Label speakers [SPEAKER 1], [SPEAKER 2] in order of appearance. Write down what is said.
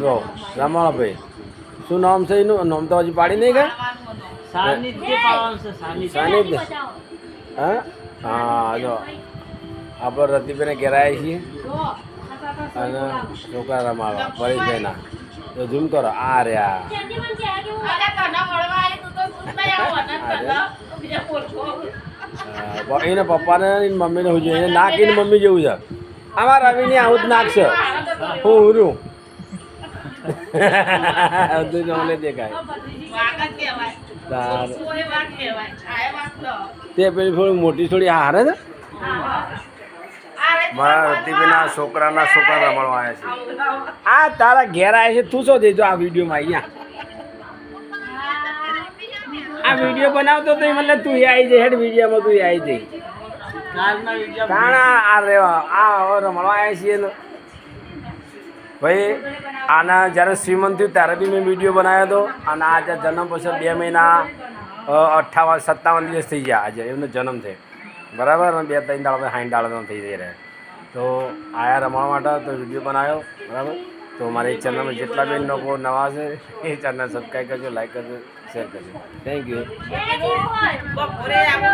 [SPEAKER 1] જો રામાભાઈ શું નામ છે એનું? નામ તો હજી પાડી નહીં ગયા
[SPEAKER 2] સાનિધ્ય પાવાનું છે સાનિધ્ય.
[SPEAKER 1] સાનિધ્ય. હા? હા જો. આપણે રતિભાઈને ઘેરાયા છીએ. અને છોકરા રમાડવા પરેશભાઈના તો ઝૂમ કરો. આ રહ્યા. હા, એને પપ્પાને એની મમ્મીને હું જોઈએ. નાક એની મમ્મી જેવું છે. આમાં રવિની આવું જ નાક છે હું ઉરું. બધું જમણે દેખાય. તે પેલી થોડી મોટી થોડી હારે છે? મારા રતિભાઈના છોકરાના છોકરા રમાડવા આવ્યા છે. આ તારા ઘેર આવ્યા છે તું શું દેજો આ વિડીયોમાં અહીંયા? આ વીડિયો બનાવતો તો મને તું આવી જઈ હેડ વિડીયોમાં તું આવી જઈ.
[SPEAKER 2] કાલના
[SPEAKER 1] આ રેવા આ રમવા આવ્યા છીએ ભાઈ, આના જ્યારે શ્રીમંત થયું ત્યારે બી મેં વીડિયો બનાવ્યો હતો અને આજે જન્મ પછી બે મહિના અઠ્ઠાવન, સત્તાવન દિવસ થઈ ગયા આજે, એમનો જન્મ થયો. બરાબર? બે, ત્રણ દાડા સાઠ દાડા થઈ જઈ રહ્યા તો આયા રમવા માટે તો વીડિયો બનાવ્યો, બરાબર? તો મારી ચેનલમાં જેટલા બી લોકો નવા છે, એ ચેનલ સબસ્ક્રાઈબ કરજો લાઈક કરજો શેર કરજો. Thank you